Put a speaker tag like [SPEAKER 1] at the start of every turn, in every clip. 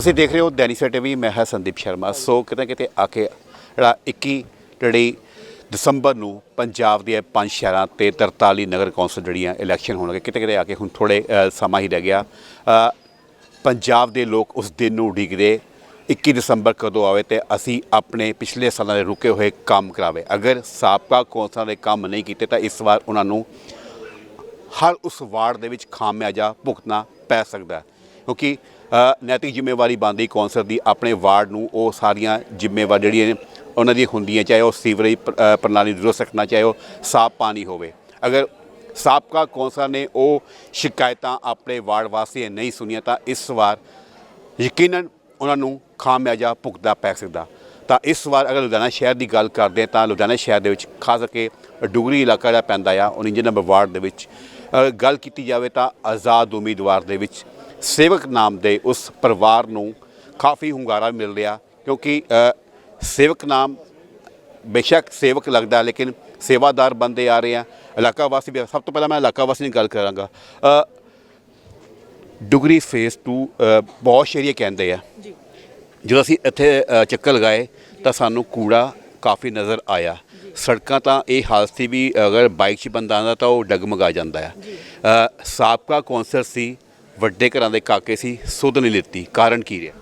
[SPEAKER 1] ਤੁਸੀਂ ਦੇਖ ਰਹੇ ਹੋ ਦੈਨਿਕ ਸਵੇਰ ਟੀਵੀ, ਮੈਂ ਹਾਂ ਸੰਦੀਪ ਸ਼ਰਮਾ। ਸੋ ਕਿਤੇ ਨਾ ਕਿਤੇ ਆ ਕੇ ਜਿਹੜਾ 21 ਜਿਹੜੀ ਦਸੰਬਰ ਨੂੰ ਪੰਜਾਬ ਦੇ ਪੰਜ ਸ਼ਹਿਰਾਂ ਤੇ 43 ਨਗਰ ਕੌਂਸਲ ਜਿਹੜੀਆਂ ਇਲੈਕਸ਼ਨ ਹੋਣਗੇ, ਕਿਤੇ ਕਿਤੇ ਆ ਕੇ ਹੁਣ ਥੋੜੇ ਸਮਾਂ ਹੀ ਰਹਿ ਗਿਆ। ਪੰਜਾਬ ਦੇ ਲੋਕ ਉਸ ਦਿਨ ਨੂੰ ਉਡੀਕਦੇ 21 ਦਸੰਬਰ ਕਦੋਂ ਆਵੇ ਤੇ ਅਸੀਂ ਆਪਣੇ ਪਿਛਲੇ ਸਾਲਾਂ ਦੇ ਰੁਕੇ ਹੋਏ ਕੰਮ ਕਰਾਵੇ। ਅਗਰ ਸਾਬਕਾ ਕੌਂਸਲਾਂ ਦੇ ਕੰਮ ਨਹੀਂ ਕੀਤੇ ਤਾਂ ਇਸ ਵਾਰ ਉਹਨਾਂ ਨੂੰ ਹਰ ਉਸ ਵਾਰਡ ਦੇ ਵਿੱਚ ਖਾਮਿਆਜਾ ਭੁਗਤਣਾ ਪੈ ਸਕਦਾ ਹੈ। ਕਿਉਂਕਿ ਨੈਤਿਕ ਜ਼ਿੰਮੇਵਾਰੀ ਬਣਦੀ ਕੌਂਸਲ ਦੀ, ਆਪਣੇ ਵਾਰਡ ਨੂੰ, ਉਹ ਸਾਰੀਆਂ ਜ਼ਿੰਮੇਵਾਰ ਜਿਹੜੀਆਂ ਨੇ, ਉਹਨਾਂ ਦੀ ਹੁੰਦੀਆਂ, ਚਾਹੇ ਉਹ ਸੀਵਰੇਜ ਪ- ਪ੍ਰਣਾਲੀ ਦੁਰਸਤ ਰੱਖਣਾ, ਚਾਹੇ ਉਹ ਸਾਫ਼ ਪਾਣੀ ਹੋਵੇ। ਅਗਰ ਸਾਬਕਾ ਕੌਂਸਲ ਨੇ ਉਹ ਸ਼ਿਕਾਇਤਾਂ ਆਪਣੇ ਵਾਰਡ ਵਾਸੀਆਂ ਨਹੀਂ ਸੁਣੀਆਂ, ਤਾਂ ਇਸ ਵਾਰ ਯਕੀਨਨ ਉਹਨਾਂ ਨੂੰ ਖਾਮਿਆਜਾ ਭੁਗਤਣਾ ਪੈ ਸਕਦਾ। ਤਾਂ ਇਸ ਵਾਰ ਅਗਰ ਲੁਧਿਆਣਾ ਸ਼ਹਿਰ ਦੀ ਗੱਲ ਕਰਦੇ ਹਾਂ, ਤਾਂ ਲੁਧਿਆਣਾ ਸ਼ਹਿਰ ਦੇ ਵਿੱਚ ਖਾਸ ਕਰਕੇ ਡੁਗਰੀ ਇਲਾਕਾ ਜਿਹੜਾ ਪੈਂਦਾ ਆ 49 ਨੰਬਰ ਵਾਰਡ ਦੇ ਵਿੱਚ ਗੱਲ ਕੀਤੀ ਜਾਵੇ ਤਾਂ ਆਜ਼ਾਦ ਉਮੀਦਵਾਰ ਦੇ ਵਿੱਚ ਸੇਵਕ ਨਾਮ ਦੇ ਉਸ ਪਰਿਵਾਰ ਨੂੰ ਕਾਫੀ ਹੁੰਗਾਰਾ ਮਿਲ ਰਿਹਾ ਕਿਉਂਕਿ ਸੇਵਕ ਨਾਮ ਬੇਸ਼ੱਕ ਸੇਵਕ ਲੱਗਦਾ ਲੇਕਿਨ ਸੇਵਾਦਾਰ ਬੰਦੇ ਆ ਰਹੇ ਆ। ਇਲਾਕਾ ਵਾਸੀ ਵੀ ਸਭ ਤੋਂ ਪਹਿਲਾਂ ਮੈਂ ਇਲਾਕਾ ਵਾਸੀ ਦੀ ਗੱਲ ਕਰਾਂਗਾ। ਡੁਗਰੀ ਫੇਸ 2 ਬਹੁਤ ਏਰੀਆ ਕਹਿੰਦੇ ਆ।
[SPEAKER 2] ਜੀ।
[SPEAKER 1] ਜਦੋਂ ਅਸੀਂ ਇੱਥੇ ਚੱਕਰ ਲਗਾਏ ਤਾਂ ਸਾਨੂੰ ਕੂੜਾ ਕਾਫੀ ਨਜ਼ਰ ਆਇਆ। ਸੜਕਾਂ ਤਾਂ ਇਹ ਹਾਲਤ ਸੀ ਵੀ ਅਗਰ ਬਾਈਕ 'ਚ ਬੰਦਾ ਆਉਂਦਾ ਤਾਂ ਉਹ ਡਗਮਗਾ ਜਾਂਦਾ ਆ। ਸਾਬਕਾ ਕੌਂਸਲਰ ਸੀ ਵੱਡੇ ਘਰਾਂ ਦੇ ਕਾਕੇ ਸੀ ਸੁਧ ਨਹੀਂ ਲਿੱਤੀ। ਕਾਰਨ ਕੀ ਰਿਹਾ?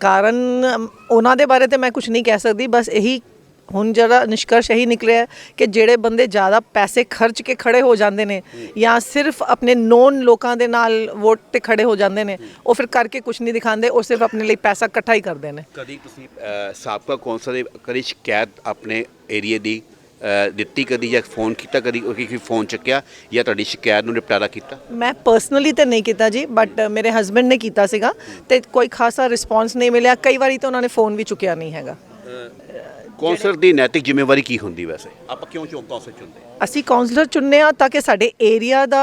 [SPEAKER 2] ਕਾਰਨ ਅਮ, ਉਹਨਾਂ ਦੇ ਬਾਰੇ ਤੇ ਮੈਂ ਕੁਝ ਨਹੀਂ ਕਹਿ ਸਕਦੀ ਬਸ ਇਹੀ ਹੁਣ ਜਿਹੜਾ ਨਿਸ਼ਕਰਸ਼ ਇਹੀ ਨਿਕਲਿਆ ਕਿ ਜਿਹੜੇ ਬੰਦੇ ਜ਼ਿਆਦਾ ਪੈਸੇ ਖਰਚ ਕੇ ਖੜੇ ਹੋ ਜਾਂਦੇ ਨੇ ਜਾਂ ਸਿਰਫ ਆਪਣੇ ਨੋਨ ਲੋਕਾਂ ਦੇ ਨਾਲ ਵੋਟ ਤੇ ਖੜੇ ਹੋ ਜਾਂਦੇ ਨੇ ਉਹ ਫਿਰ ਕਰਕੇ ਕੁਝ ਨਹੀਂ ਦਿਖਾਉਂਦੇ ਉਹ ਸਿਰਫ ਆਪਣੇ ਲਈ ਪੈਸਾ ਇਕੱਠਾ ਹੀ ਕਰਦੇ ਨੇ।
[SPEAKER 1] ਕਦੀ ਤੁਸੀਂ ਅ, ਸਾਬਕਾ ਕੌਂਸਲਰ ਦੇ ਕਦੀ ਸ਼ਿਕਾਇਤ ਆਪਣੇ ਏਰੀਏ ਦੀ ਦਿੱਤੀ ਕਦੀ ਜਾਂ ਫੋਨ ਕੀਤਾ ਕਦੀ ਉਹ ਕੀ ਫੋਨ ਚੱਕਿਆ ਜਾਂ ਤੁਹਾਡੀ ਸ਼ਿਕਾਇਤ ਨੂੰ ਨਿਪਟਾਰਾ ਕੀਤਾ?
[SPEAKER 2] ਮੈਂ ਪਰਸਨਲੀ ਤੇ ਨਹੀਂ ਕੀਤਾ ਜੀ ਬਟ ਮੇਰੇ ਹਸਬੰਡ ਨੇ ਕੀਤਾ ਸੀਗਾ ਤੇ ਕੋਈ ਖਾਸਾ ਰਿਸਪੌਂਸ ਨਹੀਂ ਮਿਲਿਆ। ਕਈ ਵਾਰੀ ਤਾਂ ਉਹਨਾਂ ਨੇ ਫੋਨ ਵੀ ਚੁੱਕਿਆ ਨਹੀਂ ਹੈਗਾ।
[SPEAKER 1] ਕੌਂਸਲਰ ਦੀ ਨੈਤਿਕ ਜ਼ਿੰਮੇਵਾਰੀ ਕੀ ਹੁੰਦੀ ਵੈਸੇ? ਆਪਾਂ ਕਿਉਂ ਚੋਂ ਕੌਂਸਲਰ ਚੁਣਦੇ
[SPEAKER 2] ਅਸੀਂ ਕਾਉਂਸਲਰ ਚੁਣਨੇ ਆ ਤਾਂ ਕਿ ਸਾਡੇ ਏਰੀਆ ਦਾ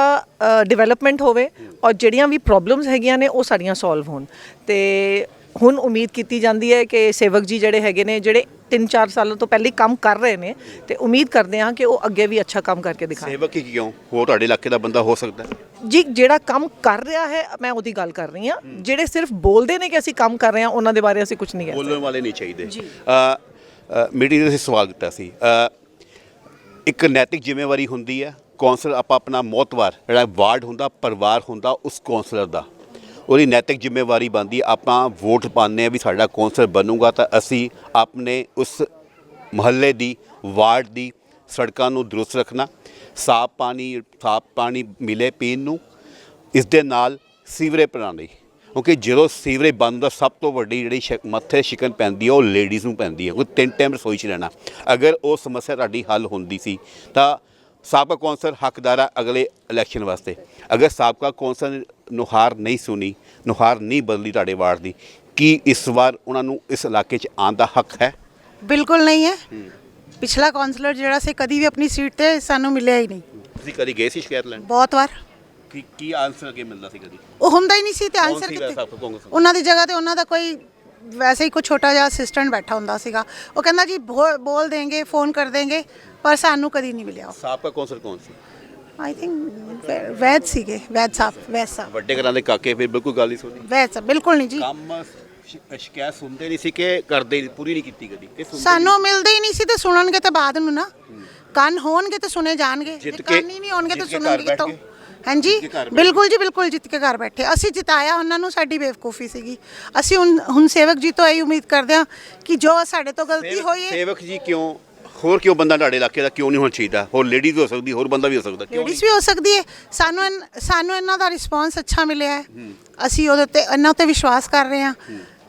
[SPEAKER 2] ਡਿਵੈਲਪਮੈਂਟ ਹੋਵੇ ਔਰ ਜਿਹੜੀਆਂ ਵੀ ਪ੍ਰੋਬਲਮਸ ਹੈਗੀਆਂ ਨੇ ਉਹ ਸਾਡੀਆਂ ਸੋਲਵ ਹੋਣ। ਤੇ ਹੁਣ ਉਮੀਦ ਕੀਤੀ ਜਾਂਦੀ ਹੈ ਕਿ ਸੇਵਕ ਜੀ ਜਿਹੜੇ ਹੈਗੇ ਨੇ ਜਿਹੜੇ 3-4 ਸਾਲਾਂ ਤੋਂ ਪਹਿਲੇ ਕੰਮ ਕਰ ਰਹੇ ਨੇ ਤੇ ਉਮੀਦ ਕਰਦੇ ਹਾਂ ਕਿ ਉਹ ਅੱਗੇ ਵੀ ਅੱਛਾ ਕੰਮ ਕਰਕੇ ਦਿਖਾਣ
[SPEAKER 1] ਸੇਵਕ ਹੀ ਕਿਉਂ? ਹੋਰ ਤੁਹਾਡੇ ਇਲਾਕੇ ਦਾ ਬੰਦਾ ਹੋ ਸਕਦਾ ਹੈ।
[SPEAKER 2] ਜੀ ਜਿਹੜਾ ਕੰਮ ਕਰ ਰਿਹਾ ਹੈ ਮੈਂ ਉਹਦੀ ਗੱਲ ਕਰ ਰਹੀ ਹਾਂ। ਜਿਹੜੇ ਸਿਰਫ ਬੋਲਦੇ ਨੇ ਕਿ ਅਸੀਂ ਕੰਮ ਕਰ ਰਹੇ ਹਾਂ ਉਹਨਾਂ ਦੇ ਬਾਰੇ ਅਸੀਂ ਕੁਝ ਨਹੀਂ ਕਹਿ
[SPEAKER 1] ਬੋਲਣ ਵਾਲੇ ਨਹੀਂ ਚਾਹੀਦੇ।
[SPEAKER 2] ਜੀ।
[SPEAKER 1] ਮੀਟਿੰਗ ਦੇ ਸਵਾਲ ਕੀਤਾ ਸੀ। ਅ, ਇੱਕ ਨੈਤਿਕ ਜ਼ਿੰਮੇਵਾਰੀ ਹੁੰਦੀ ਹੈ। ਕੌਂਸਲਰ ਆਪਾਂ ਆਪਣਾ ਮੋਤਵਾਰ ਜਿਹੜਾ ਵਾਰਡ ਹੁੰਦਾ ਪਰਿਵਾਰ ਹੁੰਦਾ ਉਸ ਕੌਂਸਲਰ ਦਾ। ਉਹਦੀ ਨੈਤਿਕ ਜ਼ਿੰਮੇਵਾਰੀ ਬਣਦੀ ਆਪਾਂ ਵੋਟ ਪਾਉਂਦੇ ਆ ਵੀ ਸਾਡਾ ਕੌਂਸਲਰ ਬਣੂਗਾ ਤਾਂ ਅਸੀਂ ਆਪਣੇ ਉਸ ਮਹੱਲੇ ਦੀ, ਵਾਰਡ ਦੀ ਸੜਕਾਂ ਨੂੰ ਦਰੁਸਤ ਰੱਖਣਾ, ਸਾਫ਼ ਪਾਣੀ ਸਾਫ਼ ਪਾਣੀ ਮਿਲੇ ਪੀਣ ਨੂੰ, ਇਸ ਦੇ ਨਾਲ ਸੀਵਰੇਜ ਪ੍ਰਣਾਲੀ ਕਿਉਂਕਿ ਜਦੋਂ ਸੀਵਰੇਜ ਬੰਦ ਦਾ ਸਭ ਤੋਂ ਵੱਡੀ ਜਿਹੜੀ ਸ਼ਿਕ- ਮੱਥੇ ਸ਼ਿਕਨ ਪੈਂਦੀ ਹੈ, ਉਹ ਲੇਡੀਜ਼ ਨੂੰ ਪੈਂਦੀ ਹੈ। ਉਹ ਤਿੰਨ ਟਾਈਮ ਰਸੋਈ 'ਚ ਰਹਿਣਾ। ਅਗਰ ਉਹ ਸਮੱਸਿਆ ਤੁਹਾਡੀ ਹੱਲ ਹੁੰਦੀ ਸੀ ਤਾਂ ਸਾਬਕਾ ਕੌਂਸਲਰ ਹੱਕਦਾਰ ਅਗਲੇ ਇਲੈਕਸ਼ਨ ਵਾਸਤੇ। ਅਗਰ ਸਾਬਕਾ ਕੌਂਸਲਰ ਨੁਹਾਰ ਨਹੀਂ ਸੁਣੀ ਨੁਹਾਰ ਨਹੀਂ ਬਦਲੀ ਤੁਹਾਡੇ ਵਾਰਡ ਦੀ ਕੀ ਇਸ ਵਾਰ ਉਹਨਾਂ ਨੂੰ ਇਸ ਇਲਾਕੇ 'ਚ ਆਉਣ ਦਾ ਹੱਕ ਹੈ?
[SPEAKER 3] ਬਿਲਕੁਲ ਨਹੀਂ ਹੈ। ਪਿਛਲਾ ਕਾਉਂਸਲਰ ਜਿਹੜਾ ਸੀ ਕਦੀ ਵੀ ਆਪਣੀ ਸੀਟ ਤੇ ਸਾਨੂੰ ਮਿਲਿਆ ਹੀ ਨਹੀਂ।
[SPEAKER 1] ਤੁਸੀਂ ਕਦੀ ਗਏ ਸੀ ਸ਼ਿਕਾਇਤ ਲੈਣ?
[SPEAKER 3] ਬਹੁਤ ਵਾਰ।
[SPEAKER 1] ਕੀ ਕੀ ਆਨਸਰ ਅੱਗੇ ਮਿਲਦਾ ਸੀ ਕਦੀ?
[SPEAKER 3] ਉਹ ਹੁੰਦਾ ਹੀ ਨਹੀਂ ਸੀ ਤੇ ਆਨਸਰ ਕਿੱਥੇ? ਉਹਨਾਂ ਦੀ ਜਗ੍ਹਾ ਤੇ ਉਹਨਾਂ ਦਾ ਕੋਈ ਵੈਸੇ ਹੀ ਕੋਈ ਛੋਟਾ ਜਿਹਾ ਅਸਿਸਟੈਂਟ ਬੈਠਾ ਹੁੰਦਾ ਸੀਗਾ। ਉਹ ਕਹਿੰਦਾ ਜੀ ਬੋ- ਬੋਲ ਦੇਂਗੇ ਫੋਨ ਕਰ ਦੇਂਗੇ ਪਰ ਸਾਨੂੰ ਕਦੀ ਨਹੀਂ ਮਿਲਿਆ
[SPEAKER 1] ਸਾਬਕਾ ਕੌਂਸਲਰ ਕੌਣ ਸੀ?
[SPEAKER 3] ਆਈ ਥਿੰਕ ਵੈਦ ਸੀਗੇ ਵੈਦ ਸਾਹਿਬ ਵੈਦ ਸਾਹਿਬ
[SPEAKER 1] ਵੱਡੇ ਘਰਾਂ ਦੇ ਕਾਕੇ ਫਿਰ ਬਿਲਕੁਲ ਗੱਲ ਨਹੀਂ ਸੁਣੀ
[SPEAKER 3] ਵੈਦ ਸਾਹਿਬ ਬਿਲਕੁਲ ਨਹੀਂ ਜੀ।
[SPEAKER 1] ਕੰਮ ਸ਼ਿ- ਸ਼ਿਕਾਇਤ ਸੁਣਦੇ ਨਹੀਂ ਸੀ ਕਿ ਕਰਦੇ ਨਹੀਂ- ਪੂਰੀ ਨਹੀਂ ਕੀਤੀ ਕਦੀ ਇਹ ਸੁਣਦੇ
[SPEAKER 3] ਸਾਨੂੰ ਮਿਲਦੇ ਹੀ ਨਹੀਂ ਸੀ ਤੇ ਸੁਣਨਗੇ ਤੇ ਬਾਅਦ ਨੂੰ ਨਾ। ਕੰਨ ਹੋਣਗੇ ਤੇ ਸੁਣੇ ਜਾਣਗੇ। ਜੇ
[SPEAKER 1] ਜਿੱਤ ਕੇ-
[SPEAKER 3] ਕੰਨ ਹੀ ਨਹੀਂ ਹੋਣਗੇ ਤੇ
[SPEAKER 1] ਜਿੱਤ ਕੇ ਘਰ
[SPEAKER 3] ਸੁਣਨਗੇ
[SPEAKER 1] ਬੈਠ?
[SPEAKER 3] ਹਾਂਜੀ? ਬਿਲਕੁਲ ਜੀ ਬਿਲਕੁਲ ਜਿੱਤ ਕੇ ਘਰ ਬੈਠੇ। ਅਸੀਂ ਜਿਤਾਇਆ ਉਹਨਾਂ ਨੂੰ ਸਾਡੀ ਬੇਵਕੂਫੀ ਸੀਗੀ। ਅਸੀਂ ਹੁਣ ਹੁਣ ਸੇਵਕ ਜੀ ਤੋਂ ਇਹ ਉਮੀਦ ਕਰਦੇ ਹਾਂ ਕਿ ਜੋ ਸਾਡੇ ਤੋਂ ਗਲਤੀ ਹੋਈ ਹੈ
[SPEAKER 1] ਸੇਵਕ ਜੀ ਕਿਉਂ? ਹੋਰ ਕਿਉਂ ਬੰਦਾ ਤੁਹਾਡੇ ਇਲਾਕੇ ਦਾ ਕਿਉਂ ਨਹੀਂ ਹੋਣਾ ਚਾਹੀਦਾ ਹੋਰ ਲੇਡੀਜ਼ ਹੋ ਸਕਦੀ ਹੋਰ ਬੰਦਾ ਵੀ ਹੋ ਸਕਦਾ। ਕਿਉਂ
[SPEAKER 3] ਲੇਡੀਜ਼ ਵੀ ਹੋ ਸਕਦੀ ਹੈ। ਸਾਨੂੰ ਇਨ- ਸਾਨੂੰ ਇਹਨਾਂ ਦਾ ਰਿਸਪਾਂਸ ਅੱਛਾ ਮਿਲਿਆ ਹੈ। ਅਸੀਂ ਉਹਦੇ ਤੇ ਇਹਨਾਂ ਉੱਤੇ ਵਿਸ਼ਵਾਸ ਕਰ ਰਹੇ ਹਾਂ।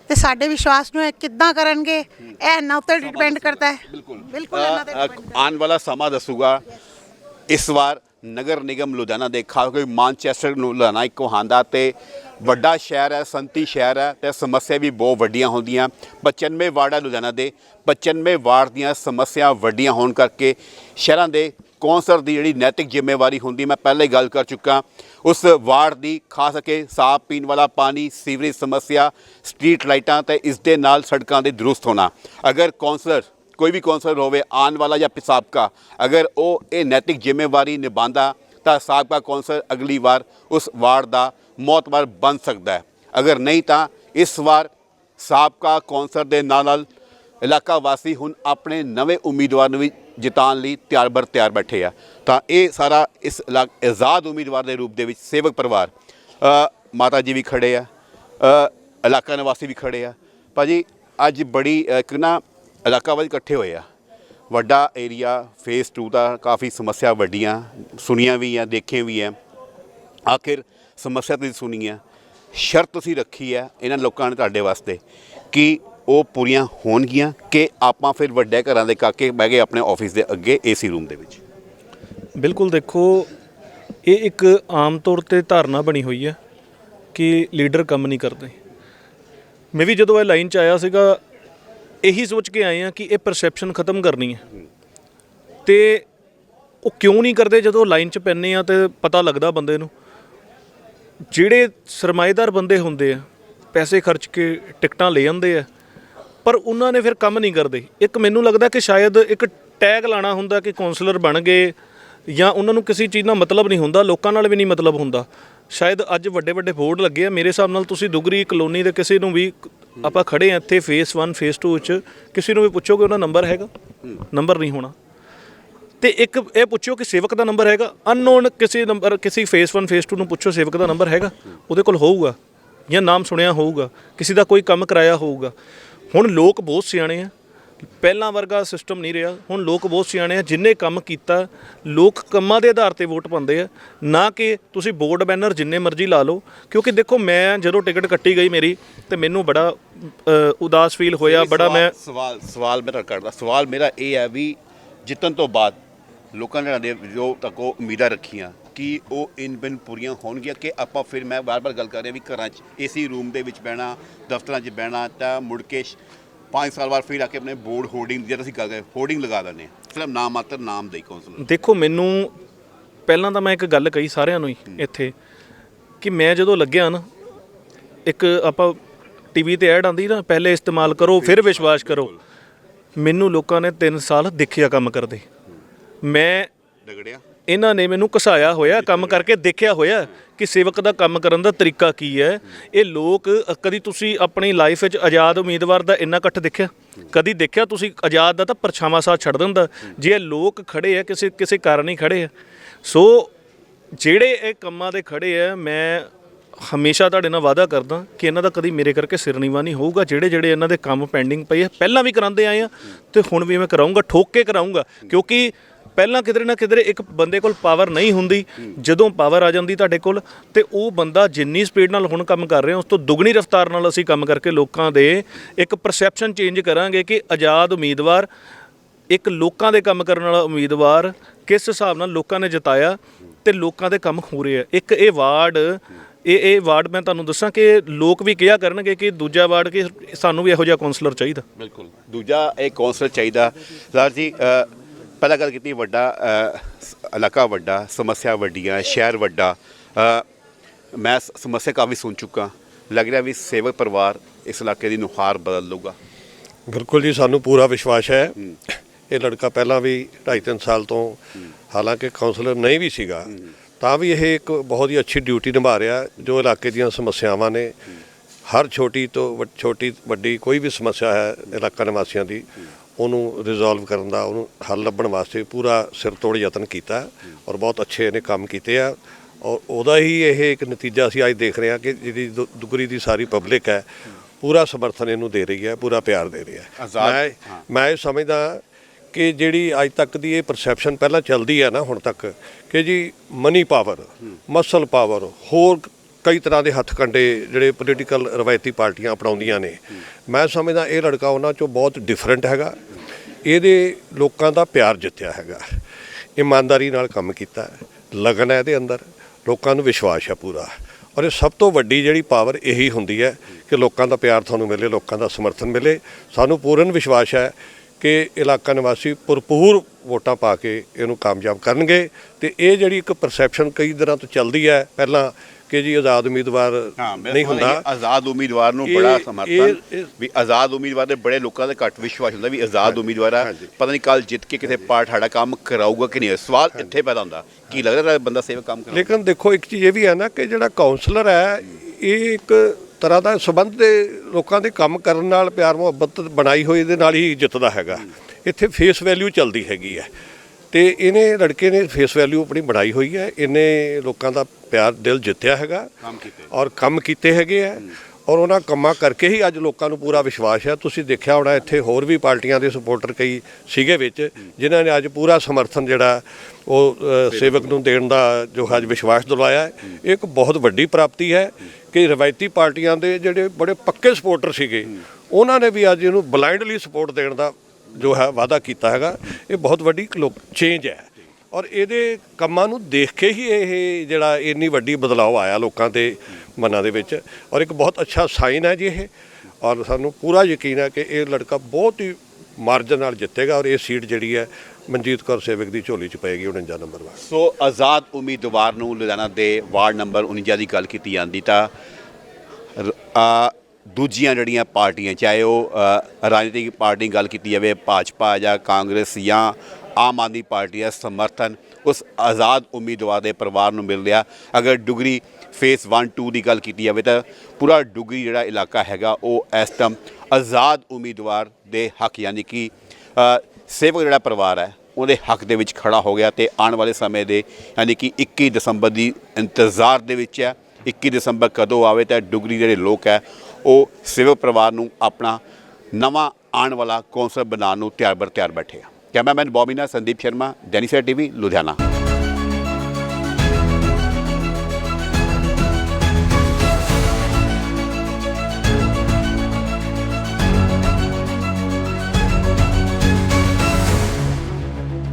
[SPEAKER 3] ਤੇ ਸਾਡੇ ਵਿਸ਼ਵਾਸ ਨੂੰ ਇਹ ਕਿੱਦਾਂ ਕਰਨਗੇ ਇਹ ਇਹਨਾਂ ਉੱਤੇ ਡਿਪੈਂਡ ਕਰਦਾ ਹੈ।
[SPEAKER 1] ਬਿਲਕੁਲ।
[SPEAKER 3] ਬਿਲਕੁਲ ਇਹਨਾਂ ਤੇ
[SPEAKER 1] ਅ, ਅ,
[SPEAKER 3] depend ਕਰਦਾ ਹੈ।
[SPEAKER 1] ਆਉਣ ਵਾਲਾ ਸਮਾਂ ਦੱਸੂਗਾ। ਇਸ ਵਾਰ ਨਗਰ ਨਿਗਮ ਲੁਧਿਆਣਾ ਦੇ ਖਾਸ ਕੋਈ ਮਾਨਚੈਸਟਰ ਨੂੰ ਲੁਧਿਆਣਾ ਇੱਕੋ ਹਾਂਦਾ ਤੇ ਵੱਡਾ ਸ਼ਹਿਰ ਹੈ, ਸੰਤੀ ਸ਼ਹਿਰ ਹੈ ਤੇ ਸਮੱਸਿਆ ਵੀ ਬਹੁਤ ਵੱਡੀਆਂ ਹੁੰਦੀਆਂ। 95 ਵਾਰਡ ਹੈ ਲੁਧਿਆਣਾ ਦੇ। 95 ਵਾਰਡ ਦੀਆਂ ਸਮੱਸਿਆ ਵੱਡੀਆਂ ਹੋਣ ਕਰਕੇ ਸ਼ਹਿਰਾਂ ਦੇ ਕੌਂਸਲਰ ਦੀ ਜਿਹੜੀ ਨੈਤਿਕ ਜ਼ਿੰਮੇਵਾਰੀ ਹੁੰਦੀ, ਮੈਂ ਪਹਿਲਾਂ ਹੀ ਗੱਲ ਕਰ ਚੁੱਕਾ। ਉਸ ਵਾਰਡ ਦੀ ਖਾਸ ਕਰਕੇ ਸਾਫ਼ ਪੀਣ ਵਾਲਾ ਪਾਣੀ, ਸੀਵਰੇਜ ਸਮੱਸਿਆ, ਸਟਰੀਟ ਲਾਈਟਾਂ ਤੇ ਇਸ ਦੇ ਨਾਲ ਸੜਕਾਂ ਦੇ ਦਰੁਸਤ ਹੋਣਾ। ਅਗਰ ਕੌਂਸਲਰ ਕੋਈ ਵੀ ਕੌਂਸਲਰ ਹੋਵੇ, ਆਉਣ ਵਾਲਾ ਜਾਂ ਸਾਬਕਾ, ਅਗਰ ਉਹ ਇਹ ਨੈਤਿਕ ਜ਼ਿੰਮੇਵਾਰੀ ਨਿਭਾਉਂਦਾ, ਤਾਂ ਸਾਬਕਾ ਕੌਂਸਲਰ ਅਗਲੀ ਵਾਰ ਉਸ ਵਾਰਡ ਦਾ ਮੌਤਬਰ ਬਣ ਸਕਦਾ ਹੈ। ਅਗਰ ਨਹੀਂ ਤਾਂ ਇਸ ਵਾਰ ਸਾਬਕਾ ਕੌਂਸਲਰ ਦੇ ਨਾਲ ਨਾਲ ਇਲਾਕਾ ਵਾਸੀ ਹੁਣ ਆਪਣੇ ਨਵੇਂ ਉਮੀਦਵਾਰ ਨੂੰ ਵੀ ਜਿਤਾਉਣ ਲਈ ਤਿਆਰ ਬਰ ਤਿਆਰ ਬੈਠੇ ਆ। ਤਾਂ ਇਹ ਸਾਰਾ ਇਸ ਇਲਾ- ਆਜ਼ਾਦ ਉਮੀਦਵਾਰ ਦੇ ਰੂਪ ਦੇ ਵਿੱਚ ਸੇਵਕ ਪਰਿਵਾਰ ਮਾਤਾ ਜੀ ਵੀ ਖੜੇ ਆ ਇਲਾਕਾ ਨਿਵਾਸੀ ਵੀ ਖੜੇ ਆ। ਭਾਜੀ, ਅੱਜ ਬੜੀ ਇੱਕ ਨਾ ਇਲਾਕਾ ਵਾਲੇ ਇਕੱਠੇ ਹੋਏ ਆ। ਵੱਡਾ ਏਰੀਆ ਫੇਸ 2 ਦਾ ਕਾਫੀ ਸਮੱਸਿਆ ਵੱਡੀਆਂ, ਸੁਣੀਆਂ ਵੀ ਆ, ਦੇਖੀਆਂ ਵੀ ਆ। ਆਖਿਰ ਸਮੱਸਿਆ ਤੁਸੀਂ ਸੁਣੀ ਆ ਸ਼ਰਤ ਤੁਸੀਂ ਰੱਖੀ ਆ ਇਹਨਾਂ ਲੋਕਾਂ ਨੇ ਤੁਹਾਡੇ ਵਾਸਤੇ ਕਿ ਉਹ ਪੂਰੀਆਂ ਹੋਣਗੀਆਂ ਕਿ ਆਪਾਂ ਫਿਰ ਵੱਡੇ ਘਰਾਂ ਦੇ ਕਾਕੇ ਬਹਿ ਗਏ ਆਪਣੇ ਆਫਿਸ ਦੇ ਅੱਗੇ ਏਸੀ ਰੂਮ ਦੇ ਵਿੱਚ।
[SPEAKER 4] ਬਿਲਕੁਲ ਦੇਖੋ, ਇਹ ਇੱਕ ਆਮ ਤੌਰ ਤੇ ਧਾਰਨਾ ਬਣੀ ਹੋਈ ਹੈ ਕਿ ਲੀਡਰ ਕੰਮ ਨਹੀਂ ਕਰਦੇ। ਮੈਂ ਵੀ ਜਦੋਂ ਇਹ ਲਾਈਨ 'ਚ ਆਇਆ ਸੀਗਾ ਇਹੀ ਸੋਚ ਕੇ ਆਏ ਆ ਕਿ ਇਹ ਪਰਸੈਪਸ਼ਨ ਖਤਮ ਕਰਨੀ ਹੈ। ਤੇ ਉਹ ਕਿਉਂ ਨਹੀਂ ਕਰਦੇ ਜਦੋਂ ਲਾਈਨ 'ਚ ਪੈਂਦੇ ਆ ਤੇ ਪਤਾ ਲੱਗਦਾ ਬੰਦੇ ਨੂੰ। ਜਿਹੜੇ ਸਰਮਾਏਦਾਰ ਬੰਦੇ ਹੁੰਦੇ ਆ, ਪੈਸੇ ਖਰਚ ਕੇ ਟਿਕਟਾਂ ਲੈ ਜਾਂਦੇ ਆ, ਪਰ ਉਹਨਾਂ ਨੇ ਫਿਰ ਕੰਮ ਨਹੀਂ ਕਰਦੇ। ਇੱਕ ਮੈਨੂੰ ਲੱਗਦਾ ਕਿ ਸ਼ਾਇਦ ਇੱਕ ਟੈਗ ਲਾਣਾ ਹੁੰਦਾ ਕਿ ਕਾਉਂਸਲਰ ਬਣ ਗਏ ਜਾਂ ਉਹਨਾਂ ਨੂੰ ਕਿਸੇ ਚੀਜ਼ ਨਾਲ ਮਤਲਬ ਨਹੀਂ ਹੁੰਦਾ, ਲੋਕਾਂ ਨਾਲ ਵੀ ਨਹੀਂ ਮਤਲਬ ਹੁੰਦਾ। ਸ਼ਾਇਦ ਅੱਜ ਵੱਡੇ ਵੱਡੇ ਬੋਰਡ ਲੱਗੇ ਆ, ਮੇਰੇ ਹਿਸਾਬ ਨਾਲ ਤੁਸੀਂ ਦੁਗਰੀ ਕਲੋਨੀ ਦੇ ਕਿਸੇ ਨੂੰ ਵੀ ਆਪਾਂ ਖੜੇ ਆ ਇੱਥੇ ਫੇਸ 1 ਫੇਸ 2 'ਚ ਕਿਸੇ ਨੂੰ ਵੀ ਪੁੱਛੋਗੇ, ਉਹਦਾ ਨੰਬਰ ਹੈਗਾ। ਨੰਬਰ ਨਹੀਂ ਹੋਣਾ। ਤੇ ਇੱਕ ਇਹ ਪੁੱਛਿਓ ਕਿ ਸੇਵਕ ਦਾ ਨੰਬਰ ਹੈਗਾ। ਅਨਨੋਨ ਕਿਸੇ ਨੰਬਰ ਕਿਸੇ ਫੇਸ 1 ਫੇਸ 2 ਨੂੰ ਪੁੱਛੋ, ਸੇਵਕ ਦਾ ਨੰਬਰ ਹੈਗਾ। ਉਹਦੇ ਕੋਲ ਹੋਊਗਾ ਜਾਂ ਨਾਮ ਸੁਣਿਆ ਹੋਊਗਾ। ਕਿਸੇ ਦਾ ਕੋਈ ਕੰਮ ਕਰਾਇਆ ਹੋਊਗਾ। ਹੁਣ ਲੋਕ ਬਹੁਤ ਸਿਆਣੇ ਆ। ਪਹਿਲਾਂ ਵਰਗਾ ਸਿਸਟਮ ਨਹੀਂ ਰਿਹਾ। ਹੁਣ ਲੋਕ ਬਹੁਤ ਸਿਆਣੇ ਆ ਜਿੰਨੇ ਕੰਮ ਕੀਤਾ ਲੋਕ ਕੰਮਾਂ ਦੇ ਆਧਾਰ ਤੇ ਵੋਟ ਪਾਉਂਦੇ ਆ। ਨਾ ਕਿ ਤੁਸੀਂ ਬੋਰਡ ਬੈਨਰ ਜਿੰਨੇ ਮਰਜ਼ੀ ਲਾ ਲਓ ਕਿਉਂਕਿ ਦੇਖੋ ਮੈਂ ਜਦੋਂ ਟਿਕਟ ਕੱਟੀ ਗਈ ਮੇਰੀ ਤੇ ਮੈਨੂੰ ਬੜਾ ਉਦਾਸ ਫੀਲ ਹੋਇਆ ਬੜਾ ਮੈਂ
[SPEAKER 1] ਸਵਾਲ ਸਵਾਲ ਮੇਰਾ ਕਰਦਾ ਸਵਾਲ ਮੇਰਾ ਇਹ ਹੈ ਵੀ ਜਿੱਤਣ ਤੋਂ ਬਾਅਦ ਲੋਕਾਂ ਨੇ ਜੋ ਤੱਕ ਉਮੀਦਾਂ ਰੱਖੀਆਂ ਕਿ ਉਹ ਇਨ ਬਿਨ ਪੂਰੀਆਂ ਹੋਣਗੀਆਂ ਕਿ ਆਪਾਂ ਫਿਰ ਮੈਂ ਬਾਰ-ਬਾਰ ਗੱਲ ਕਰ ਰਿਹਾ ਵੀ ਘਰਾਂ 'ਚ ਏਸੀ ਰੂਮ ਦੇ ਵਿੱਚ ਬਹਿਣਾ ਦਫ਼ਤਰਾਂ 'ਚ ਬਹਿਣਾ ਤਾਂ ਮੁੜ ਕੇ 5 ਸਾਲ ਬਾਅਦ ਫਿਰ ਆ ਕੇ ਆਪਣੇ ਬੋਰਡ ਹੋਰਡਿੰਗ ਜਦ ਅਸੀਂ ਕਰਦੇ ਹੋਰਡਿੰਗ ਲਗਾ ਦਿੰਦੇ ਹਾਂ। ਸਿਰਫ ਨਾਮ ਮਾਤਰ ਨਾਮ ਦੇ ਕੌਂਸਲਰ
[SPEAKER 4] ਦੇਖੋ ਮੈਨੂੰ ਪਹਿਲਾਂ ਤਾਂ ਮੈਂ ਇੱਕ ਗੱਲ ਕਹੀ ਸਾਰਿਆਂ ਨੂੰ ਹੀ ਇੱਥੇ ਕਿ ਮੈਂ ਜਦੋਂ ਲੱਗਿਆ ਨਾ ਇੱਕ ਆਪਾਂ ਟੀਵੀ ਤੇ ਐਡ ਆਂਦੀ ਨਾ ਪਹਿਲੇ ਇਸਤੇਮਾਲ ਕਰੋ ਫਿਰ ਵਿਸ਼ਵਾਸ ਕਰੋ। ਮੈਨੂੰ ਲੋਕਾਂ ਨੇ 3 ਸਾਲ ਦੇਖਿਆ ਕੰਮ ਕਰਦੇ। ਮੈਂ
[SPEAKER 1] ਰਗੜਿਆ?
[SPEAKER 4] ਇਹਨਾਂ ਨੇ ਮੈਨੂੰ ਘਸਾਇਆ ਹੋਇਆ, ਕੰਮ ਕਰਕੇ ਦੇਖਿਆ ਹੋਇਆ ਕਿ ਸੇਵਕ ਦਾ ਕੰਮ ਕਰਨ ਦਾ ਤਰੀਕਾ ਕੀ ਹੈ। ਇਹ ਲੋਕ, ਕਦੀ ਤੁਸੀਂ ਆਪਣੀ ਲਾਈਫ ਵਿੱਚ ਆਜ਼ਾਦ ਉਮੀਦਵਾਰ ਦਾ ਇੰਨਾ ਇਕੱਠ ਦੇਖਿਆ? ਕਦੀ ਦੇਖਿਆ ਤੁਸੀਂ ਆਜ਼ਾਦ ਦਾ ਤਾਂ ਪਰਛਾਵਾਂ ਸਾਥ ਛੱਡ ਦਿੰਦਾ? ਜੇ ਇਹ ਲੋਕ ਖੜੇ ਆ, ਕਿਸੇ ਕਿਸੇ ਕਾਰਨ ਹੀ ਖੜੇ ਆ। ਸੋ ਜਿਹੜੇ ਇਹ ਕੰਮਾਂ ਦੇ ਖੜੇ ਆ, ਮੈਂ ਹਮੇਸ਼ਾ ਤੁਹਾਡੇ ਨਾਲ ਵਾਅਦਾ ਕਰਦਾ ਕਿ ਇਹਨਾਂ ਦਾ ਕਦੀ ਮੇਰੇ ਕਰਕੇ ਸਿਰ ਨੀਵਾ ਨਹੀਂ ਹੋਊਗਾ। ਜਿਹੜੇ ਜਿਹੜੇ ਇਹਨਾਂ ਦੇ ਕੰਮ ਪੈਂਡਿੰਗ ਪਏ ਆ, ਪਹਿਲਾਂ ਵੀ ਕਰਾਉਂਦੇ ਆਏ ਆ ਤੇ ਹੁਣ ਵੀ ਮੈਂ ਕਰਾਉਂਗਾ ਠੋਕ ਕੇ ਕਰਾਉਂਗਾ ਕਿਉਂਕਿ ਪਹਿਲਾਂ ਕਿਧਰੇ ਨਾ ਕਿਧਰੇ ਇੱਕ ਬੰਦੇ ਕੋਲ ਪਾਵਰ ਨਹੀਂ ਹੁੰਦੀ, ਜਦੋਂ ਪਾਵਰ ਆ ਜਾਂਦੀ ਤੁਹਾਡੇ ਕੋਲ, ਤੇ ਉਹ ਬੰਦਾ ਜਿੰਨੀ ਸਪੀਡ ਨਾਲ ਹੁਣ ਕੰਮ ਕਰ ਰਿਹਾ, ਉਸ ਤੋਂ ਦੁੱਗਣੀ ਰਫ਼ਤਾਰ ਨਾਲ ਅਸੀਂ ਕੰਮ ਕਰਕੇ ਲੋਕਾਂ ਦੇ ਇੱਕ ਪਰਸੈਪਸ਼ਨ ਚੇਂਜ ਕਰਾਂਗੇ ਕਿ ਆਜ਼ਾਦ ਉਮੀਦਵਾਰ, ਇੱਕ ਲੋਕਾਂ ਦੇ ਕੰਮ ਕਰਨ ਵਾਲਾ ਉਮੀਦਵਾਰ ਕਿਸ ਹਿਸਾਬ ਨਾਲ ਲੋਕਾਂ ਨੇ ਜਿਤਾਇਆ ਤੇ ਲੋਕਾਂ ਦੇ ਕੰਮ ਹੋ ਰਹੇ ਆ। ਇੱਕ ਇਹ ਵਾਰਡ, ਇਹ ਇਹ ਵਾਰਡ ਮੈਂ ਤੁਹਾਨੂੰ ਦੱਸਾਂ ਕਿ ਲੋਕ ਵੀ ਕਿਹਾ ਕਰਨਗੇ ਕਿ ਦੂਜਾ ਵਾਰਡ ਕਿ ਸਾਨੂੰ ਵੀ ਇਹੋ ਜਿਹਾ ਕਾਉਂਸਲਰ ਚਾਹੀਦਾ।
[SPEAKER 1] ਬਿਲਕੁਲ। ਦੂਜਾ ਇਹ ਕੌਂਸਲਰ ਚਾਹੀਦਾ। ਸਰ ਜੀ ਪਹਿਲਾਂ ਗੱਲ ਕੀਤੀ ਵੱਡਾ ਇਲਾਕਾ ਵੱਡਾ ਸਮੱਸਿਆ ਵੱਡੀਆਂ ਸ਼ਹਿਰ ਵੱਡਾ। ਮੈਂ ਸਮੱਸਿਆ ਕਾਫੀ ਸੁਣ ਚੁੱਕਾ। ਲੱਗ ਰਿਹਾ ਵੀ ਸੇਵਕ ਪਰਿਵਾਰ ਇਸ ਇਲਾਕੇ ਦੀ ਨੁਹਾਰ ਬਦਲ ਲਊਗਾ।
[SPEAKER 5] ਬਿਲਕੁਲ ਜੀ ਸਾਨੂੰ ਪੂਰਾ ਵਿਸ਼ਵਾਸ ਹੈ। ਇਹ ਲੜਕਾ ਪਹਿਲਾਂ ਵੀ 2.5 ਸਾਲ ਤੋਂ ਹਾਲਾਂਕਿ ਕਾਉਂਸਲਰ ਨਹੀਂ ਵੀ ਸੀਗਾ ਤਾਂ ਵੀ ਇਹ ਇੱਕ ਬਹੁਤ ਹੀ ਅੱਛੀ ਡਿਊਟੀ ਨਿਭਾ ਰਿਹਾ ਜੋ ਇਲਾਕੇ ਦੀਆਂ ਸਮੱਸਿਆਵਾਂ ਨੇ। ਹਰ ਛੋਟੀ ਤੋਂ ਵੱਡ- ਛੋਟੀ ਵੱਡੀ ਕੋਈ ਵੀ ਸਮੱਸਿਆ ਹੈ ਇਲਾਕਾ ਨਿਵਾਸੀਆਂ ਦੀ ਉਹਨੂੰ ਰਿਜ਼ੋਲਵ ਕਰਨ ਦਾ ਉਹਨੂੰ ਹੱਲ ਲੱਭਣ ਵਾਸਤੇ ਪੂਰਾ ਸਿਰ ਤੋੜ ਯਤਨ ਕੀਤਾ ਔਰ ਬਹੁਤ ਅੱਛੇ ਇਹਨੇ ਕੰਮ ਕੀਤੇ ਆ। ਔਰ ਉਹਦਾ ਹੀ ਇਹ ਇੱਕ ਨਤੀਜਾ ਅਸੀਂ ਅੱਜ ਦੇਖ ਰਹੇ ਹਾਂ ਕਿ ਜਿਹੜੀ ਦੁਗਰੀ ਦੀ ਸਾਰੀ ਪਬਲਿਕ ਹੈ ਪੂਰਾ ਸਮਰਥਨ ਇਹਨੂੰ ਦੇ ਰਹੀ ਹੈ ਪੂਰਾ ਪਿਆਰ ਦੇ ਰਹੀ ਹੈ। ਮੈਂ। ਮੈਂ ਇਹ ਸਮਝਦਾ ਕਿ ਜਿਹੜੀ ਅੱਜ ਤੱਕ ਦੀ ਇਹ ਪਰਸੈਪਸ਼ਨ ਪਹਿਲਾਂ ਚੱਲਦੀ ਹੈ ਨਾ ਹੁਣ ਤੱਕ ਕਿ ਜੀ ਮਨੀ ਪਾਵਰ ਮਸਲ ਪਾਵਰ ਹੋਰ ਕਈ ਤਰ੍ਹਾਂ ਦੇ ਹੱਥ ਕੰਡੇ ਜਿਹੜੇ ਪੋਲੀਟੀਕਲ ਰਵਾਇਤੀ ਪਾਰਟੀਆਂ ਅਪਣਾਉਂਦੀਆਂ ਨੇ। ਮੈਂ ਸਮਝਦਾ ਇਹ ਲੜਕਾ ਉਹਨਾਂ ਚੋਂ ਬਹੁਤ ਡਿਫਰੈਂਟ ਹੈਗਾ। ਇਹਦੇ ਲੋਕਾਂ ਦਾ ਪਿਆਰ ਜਿੱਤਿਆ ਹੈਗਾ। ਇਮਾਨਦਾਰੀ ਨਾਲ ਕੰਮ ਕੀਤਾ, ਲਗਨ ਹੈ ਇਹਦੇ ਅੰਦਰ, ਲੋਕਾਂ ਨੂੰ ਵਿਸ਼ਵਾਸ ਹੈ ਪੂਰਾ। ਔਰ ਇਹ ਸਭ ਤੋਂ ਵੱਡੀ ਜਿਹੜੀ ਪਾਵਰ ਇਹੀ ਹੁੰਦੀ ਹੈ ਕਿ ਲੋਕਾਂ ਦਾ ਪਿਆਰ ਤੁਹਾਨੂੰ ਮਿਲੇ, ਲੋਕਾਂ ਦਾ ਸਮਰਥਨ ਮਿਲੇ। ਸਾਨੂੰ ਪੂਰਨ ਵਿਸ਼ਵਾਸ ਹੈ ਕਿ ਇਲਾਕਾ ਨਿਵਾਸੀ ਭਰਪੂਰ ਵੋਟਾਂ ਪਾ ਕੇ ਇਹਨੂੰ ਕਾਮਯਾਬ ਕਰਨਗੇ। ਤੇ ਇਹ ਜਿਹੜੀ ਇੱਕ ਪਰਸੈਪਸ਼ਨ ਕਈ ਦਿਨਾਂ ਤੋਂ ਚੱਲਦੀ ਹੈ, ਪਹਿਲਾਂ ਕਿ ਜੀ ਆਜ਼ਾਦ ਉਮੀਦਵਾਰ ਨਹੀਂ ਹੁੰਦਾ।
[SPEAKER 1] ਆਜ਼ਾਦ ਉਮੀਦਵਾਰ ਨੂੰ ਬੜਾ ਸਮਰਥਨ ਵੀ ਆਜ਼ਾਦ ਉਮੀਦਵਾਰ ਦੇ ਬੜੇ ਲੋਕਾਂ ਦਾ ਘੱਟ ਵਿਸ਼ਵਾਸ ਹੁੰਦਾ ਵੀ ਆਜ਼ਾਦ ਉਮੀਦਵਾਰ ਆ। ਪਤਾ ਨਹੀਂ ਕੱਲ ਜਿੱਤ ਕੇ ਕਿਤੇ ਪਾਰਟ ਸਾਡਾ ਕੰਮ ਕਰਾਊਗਾ ਕਿ ਨਹੀਂ। ਸਵਾਲ ਇੱਥੇ ਪੈਦਾ ਹੁੰਦਾ। ਕੀ ਲੱਗਦਾ ਬੰਦਾ ਸੇਵਕ ਕੰਮ ਕਰਾਊਗਾ?
[SPEAKER 5] ਲੇਕਿਨ ਦੇਖੋ ਇੱਕ ਚੀਜ਼ ਇਹ ਵੀ ਹੈ ਨਾ ਕਿ ਜਿਹੜਾ ਕਾਉਂਸਲਰ ਹੈ ਇਹ ਇੱਕ ਤਰ੍ਹਾਂ ਦਾ ਸਬੰਧ ਦੇ ਲੋਕਾਂ ਦੇ ਕੰਮ ਕਰਨ ਨਾਲ ਪਿਆਰ ਮੁਹੱਬਤ ਬਣਾਈ ਹੋਈ ਦੇ ਨਾਲ ਹੀ ਜਿੱਤਦਾ ਹੈਗਾ। ਇੱਥੇ ਫੇਸ ਵੈਲਿਊ ਚੱਲਦੀ ਹੈਗੀ ਹੈ। ਤੇ ਇਹਨੇ ਲੜਕੇ ਨੇ ਫੇਸ ਵੈਲਿਊ ਆਪਣੀ ਬਣਾਈ ਹੋਈ ਹੈ। ਇਹਨੇ ਲੋਕਾਂ ਦਾ ਪਿਆਰ ਦਿਲ ਜਿੱਤਿਆ ਹੈਗਾ।
[SPEAKER 1] ਕੰਮ ਕੀਤੇ।
[SPEAKER 5] ਔਰ ਕੰਮ ਕੀਤੇ ਹੈਗੇ ਆ। ਔਰ ਉਹਨਾਂ ਕੰਮਾਂ ਕਰਕੇ ਹੀ ਅੱਜ ਲੋਕਾਂ ਨੂੰ ਪੂਰਾ ਵਿਸ਼ਵਾਸ ਹੈ। ਤੁਸੀਂ ਦੇਖਿਆ ਹੋਣਾ ਇੱਥੇ ਹੋਰ ਵੀ ਪਾਰਟੀਆਂ ਦੇ ਸਪੋਰਟਰ ਕਈ ਸੀਗੇ ਵਿੱਚ ਜਿਨ੍ਹਾਂ ਨੇ ਅੱਜ ਪੂਰਾ ਸਮਰਥਨ ਜਿਹੜਾ ਉਹ ਸੇਵਕ ਨੂੰ ਦੇਣ ਦਾ ਜੋ ਅੱਜ ਵਿਸ਼ਵਾਸ ਦਿਲਾਇਆ ਹੈ। ਇਹ ਇੱਕ ਬਹੁਤ ਵੱਡੀ ਪ੍ਰਾਪਤੀ ਹੈ ਕਿ ਰਵਾਇਤੀ ਪਾਰਟੀਆਂ ਦੇ ਜਿਹੜੇ ਬੜੇ ਪੱਕੇ ਸਪੋਰਟਰ ਸੀਗੇ ਉਹਨਾਂ ਨੇ ਵੀ ਅੱਜ ਇਹਨੂੰ ਬਲਾਈਂਡਲੀ ਸਪੋਰਟ ਦੇਣ ਦਾ ਜੋ ਹੈ, ਵਾਅਦਾ ਕੀਤਾ ਹੈਗਾ, ਇਹ ਬਹੁਤ ਵੱਡੀ ਚੇਂਜ ਹੈ। ਔਰ ਇਹਦੇ ਕੰਮਾਂ ਨੂੰ ਦੇਖ ਕੇ ਹੀ ਇਹ ਜਿਹੜਾ ਇੰਨੀ ਵੱਡੀ ਬਦਲਾਅ ਆਇਆ ਲੋਕਾਂ ਦੇ ਮਨਾਂ ਦੇ ਵਿੱਚ। ਔਰ ਇੱਕ ਬਹੁਤ ਅੱਛਾ ਸਾਈਨ ਹੈ ਜੀ ਇਹ। ਔਰ ਸਾਨੂੰ ਪੂਰਾ ਯਕੀਨ ਹੈ ਕਿ ਇਹ ਲੜਕਾ ਬਹੁਤ ਹੀ ਮਾਰਜਨ ਨਾਲ ਜਿੱਤੇਗਾ ਔਰ ਇਹ ਸੀਟ ਜਿਹੜੀ ਹੈ, ਮਨਜੀਤ ਕੌਰ ਸੇਵਕ ਦੀ ਝੋਲੀ 'ਚ ਪਏਗੀ 49 ਨੰਬਰ ਵਾਰ
[SPEAKER 1] ਸੋ ਆਜ਼ਾਦ ਉਮੀਦਵਾਰ ਨੂੰ ਲੁਧਿਆਣਾ ਦੇ ਵਾਰਡ ਨੰਬਰ 49 ਦੀ ਗੱਲ ਕੀਤੀ ਜਾਂਦੀ ਤਾਂ ਦੂਜੀਆਂ ਜਿਹੜੀਆਂ ਪਾਰਟੀਆਂ, ਚਾਹੇ ਉਹ ਰਾਜਨੀਤਿਕ ਪਾਰਟੀ ਦੀ ਗੱਲ ਕੀਤੀ ਜਾਵੇ, ਭਾਜਪਾ ਜਾਂ ਕਾਂਗਰਸ ਜਾਂ ਆਮ ਆਦਮੀ ਪਾਰਟੀ ਦਾ ਸਮਰਥਨ, ਉਸ ਆਜ਼ਾਦ ਉਮੀਦਵਾਰ ਦੇ ਪਰਿਵਾਰ ਨੂੰ ਮਿਲ ਰਿਹਾ। ਅਗਰ ਡੁਗਰੀ ਫੇਸ 1 2 ਦੀ ਗੱਲ ਕੀਤੀ ਜਾਵੇ ਤਾਂ ਪੂਰਾ ਡੁਗਰੀ ਜਿਹੜਾ ਇਲਾਕਾ ਹੈਗਾ, ਉਹ ਇਸ ਟਾਈਮ ਆਜ਼ਾਦ ਉਮੀਦਵਾਰ ਦੇ ਹੱਕ, ਯਾਨੀ ਕਿ ਸੇਵਕ ਜਿਹੜਾ ਪਰਿਵਾਰ ਹੈ, ਉਹਦੇ ਹੱਕ ਦੇ ਵਿੱਚ ਖੜਾ ਹੋ ਗਿਆ ਤੇ ਆਉਣ ਵਾਲੇ ਸਮੇਂ ਦੇ, ਯਾਨੀ ਕਿ 21 ਦਸੰਬਰ ਦੀ ਇੰਤਜ਼ਾਰ ਦੇ ਵਿੱਚ ਹੈ। 21 ਦਸੰਬਰ ਕਦੋਂ ਆਵੇ ਤਾਂ ਡੁਗਰੀ ਜਿਹੜੇ ਲੋਕ ਹੈ, ਉਹ ਸੇਵਕ ਪਰਿਵਾਰ ਨੂੰ ਆਪਣਾ ਨਵਾਂ ਆਉਣ ਵਾਲਾ ਕੌਂਸਲ ਬਣਾਉਣ ਨੂੰ ਤਿਆਰ ਬਰ ਤਿਆਰ ਬੈਠੇ ਆ। ਕੈਮਰਾਮੈਨ ਬੌਬੀ ਨਾਲ ਸੰਦੀਪ ਸ਼ਰਮਾ ਡੈਨੀਸਰ ਟੀਵੀ, ਲੁਧਿਆਣਾ।